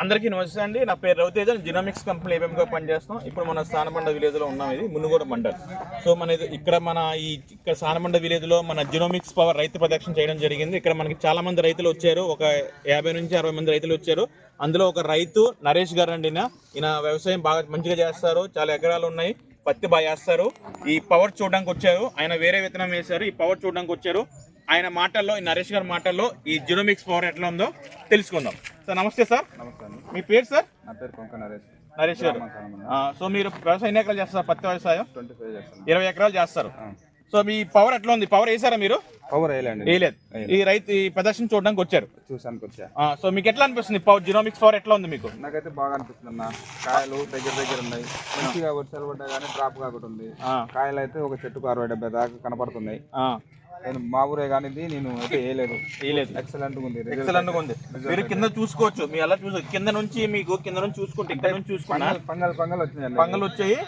అందరికీ నమస్తే అండి. నా పేరు రవితేజ జినోమిక్స్ కంపెనీ ఏమేమిగా పనిచేస్తాం ఇప్పుడు మన స్థానమండ విలేజ్లో ఉన్నాం ఇది మునుగోడు మండల్. సో మన ఇది- ఇక్కడ మన ఈ ఇక్కడ స్థానమండ విలేజ్లో మన జినోమిక్స్ పవర్ రైతు ప్రదక్షిణ చేయడం జరిగింది. ఇక్కడ మనకి చాలా మంది రైతులు వచ్చారు. ఒక యాభై నుంచి అరవై మంది రైతులు వచ్చారు. అందులో ఒక రైతు నరేష్ గారు అండి ఈయన. వ్యవసాయం బాగా మంచిగా చేస్తారు. చాలా ఎకరాలు ఉన్నాయి. పత్తి బాగా చేస్తారు ఈ పవర్ చూడడానికి వచ్చారు. ఆయన వేరే విత్తనం వేశారు. ఈ పవర్ చూడడానికి వచ్చారు. ఆయన మాటల్లో ఈ నరేష్ గారి మాటల్లో ఈ జినోమిక్స్ పవర్ ఎట్లా ఉందో తెలుసుకుందాం. సార్ నమస్తే సార్. మీ పేరు సార్? నా పేరు కొంక నరేష్. నరేష్ గారు. సో మీరు వ్యవసాయం ఎన్ని ఎకరాలు చేస్తారు పత్తి వ్యవసాయం? ట్వంటీ ఫైవ్ చేస్తాను. ఇరవై ఎకరాలు చేస్తారు. సో మీ పవర్ ఎట్లా ఉంది? పవర్ వేసారా మీరు? పవర్ వేయలేదు. ఈ రైతు ఈ ప్రదర్శన చూడడానికి వచ్చారు. చూసానికి వచ్చా. సో మీకు ఎట్లా అనిపిస్తుంది? పవర్ జినోమిక్స్ పవర్ ఎట్లా ఉంది మీకు? నాకైతే బాగా అనిపిస్తుంది అన్న. కాయలు దగ్గర దగ్గర ఉన్నాయి. మంచిగా వర్షాలు పడ్డా కానీ డ్రాప్ కాకుండా ఉంది. కాయలు అయితే ఒక చెట్టుకు అరవై డెబ్బై దాకా కనపడుతున్నాయి. నేను మా ఊరే కానీ ఇది నేను అయితే వేయలేదు. వేయలేదు. ఎక్సలెంట్ ఉంది. ఎక్సలెంట్ ఉంది. మీరు కింద చూసుకోవచ్చు. మీ అలా చూసు కింద నుంచి మీకు కింద నుంచి చూసుకుంటే ఇక్కడ నుంచి చూసుకున్నా పంగల్ పంగల్ వచ్చినాయండి పంగలు వచ్చాయి.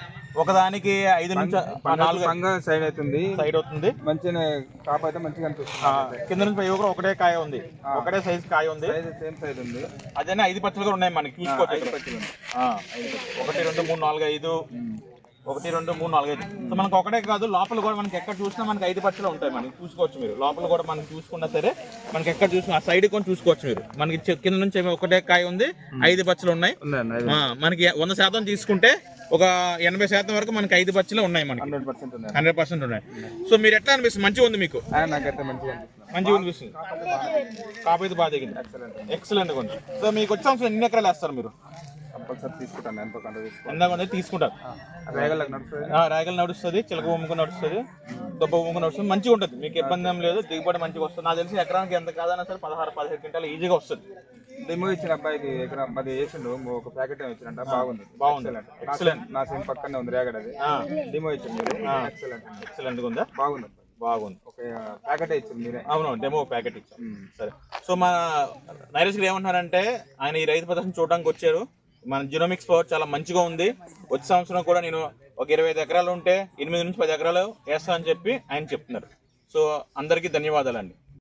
ఒకదానికి ఐదు నుంచి నాలుగు పంగల్ సైడ్ అవుతుంది. సైడ్ అవుతుంది. మంచిగా కాపు అయితే మంచిగా అనిపిస్తుంది. కింద నుంచి పై కూడా ఒకటే కాయ ఉంది. ఒకటే సైజ్ కాయ ఉంది. సేమ్ సైజ్ ఉంది. అదేనే ఐదు పచ్చలు కూడా ఉన్నాయి మనకి. చూసుకోవచ్చు ఒకటి రెండు మూడు నాలుగు ఐదు. ఒకటి రెండు మూడు నాలుగు ఐదు. సో మనకు ఒకటే కాదు లోపల కూడా మనకి ఎక్కడ చూసినా మనకి ఐదు పచ్చలు ఉంటాయి మనకి. చూసుకోవచ్చు మీరు. లోపల కూడా మనకి చూసుకున్నా సరే మనకి ఎక్కడ చూసినా ఆ సైడ్ కూడా చూసుకోవచ్చు మీరు. మనకి కింద నుంచి ఒకటే కాయ ఉంది ఐదు పచ్చలు ఉన్నాయి. మనకి వంద శాతం తీసుకుంటే ఒక ఎనభై శాతం వరకు మనకి ఐదు పచ్చలు ఉన్నాయి మనకి. హండ్రెడ్ పర్సెంట్ ఉన్నాయి. సో మీరు ఎట్లా అనిపిస్తుంది? మంచిగా ఉంది మీకు? మంచిగా అనిపిస్తుంది. కాపీ బాగా దిగింది. ఎక్సలెంట్ ఎక్సలెంట్ ఉంది. సో మీకు వచ్చే సంవత్సరం ఎన్ని ఎకరాలు వేస్తారు మీరు? కంపల్సరీ తీసుకుంటాను ఎంతో కొంత తీసుకుంటాను ఎంత కొంత తీసుకుంటారు. రేగలకు నడుస్తుంది. ఆ, రాయగలు నడుస్తుంది చిలక ఉమ్ముకు నడుస్తుంది దొబ్బ ఉమ్ముకు నడుస్తుంది మంచిగా ఉంటుంది. మీకు ఇబ్బంది ఏం లేదు దిగుబడి మంచిగా వస్తుంది. నాకు తెలిసి ఎకరానికి ఎంత కాదన్నా సరే పదహారు పదిహేడు క్వింటాలు ఈజీగా వస్తుంది. డెమో ఇచ్చిన అబ్బాయికి ఎకరం పది వేసిండు ఒక ప్యాకెట్ ఇచ్చినట్ట బాగుంది. బాగుంది. Excellent excellent. నా సిమ్ పక్కనే ఉంది రేగడ అది. డెమో ఇచ్చింది ఎక్సలెంట్ ఎక్సలెంట్గా ఉందా? బాగుంది. బాగుంది. ఒక ప్యాకెట్ ఇచ్చింది మీరే. అవును డెమో ప్యాకెట్ ఇచ్చాం. సరే. సో మన నైరస్ గారు ఏమంటున్నారంటే ఆయన ఈ రైతు ప్రదర్శన చూడడానికి వచ్చారు. మన జినోమిక్స్ పవర్ చాలా మంచిగా ఉంది. వచ్చే సంవత్సరం కూడా నేను ఒక ఇరవై ఐదు ఎకరాలు ఉంటే ఎనిమిది నుంచి పది ఎకరాలు వేస్తా అని చెప్పి ఆయన చెప్తున్నారు. సో అందరికీ ధన్యవాదాలండి.